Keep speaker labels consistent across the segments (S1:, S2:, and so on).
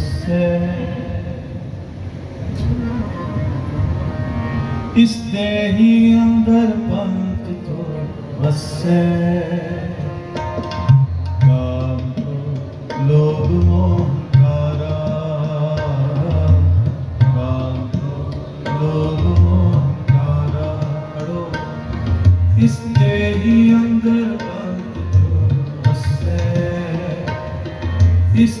S1: ਵਸੈ ਇਸ ਦੇਹੀ ਅੰਦਰ ਪੰਤ ਤੋ ਵਸੈ ਕਾਮ ਕ੍ਰੋਧ, ਲੋਭ ਮੋਹ ਕਾਰਾ ਕਾਮ ਕ੍ਰੋਧ, ਲੋਭ ਮੋਹ ਕਾਰਾ ਅੜੋ ਇਸ ਦੇਹੀ ਅੰਦਰ ਪੰਤ ਤੋ ਵਸੈ ਇਸ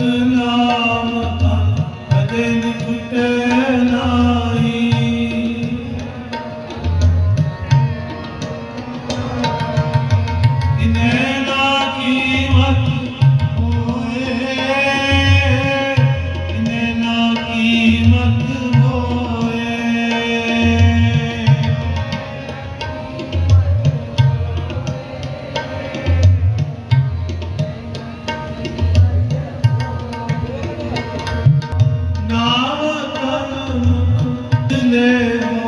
S1: ਨਾਮ Yeah.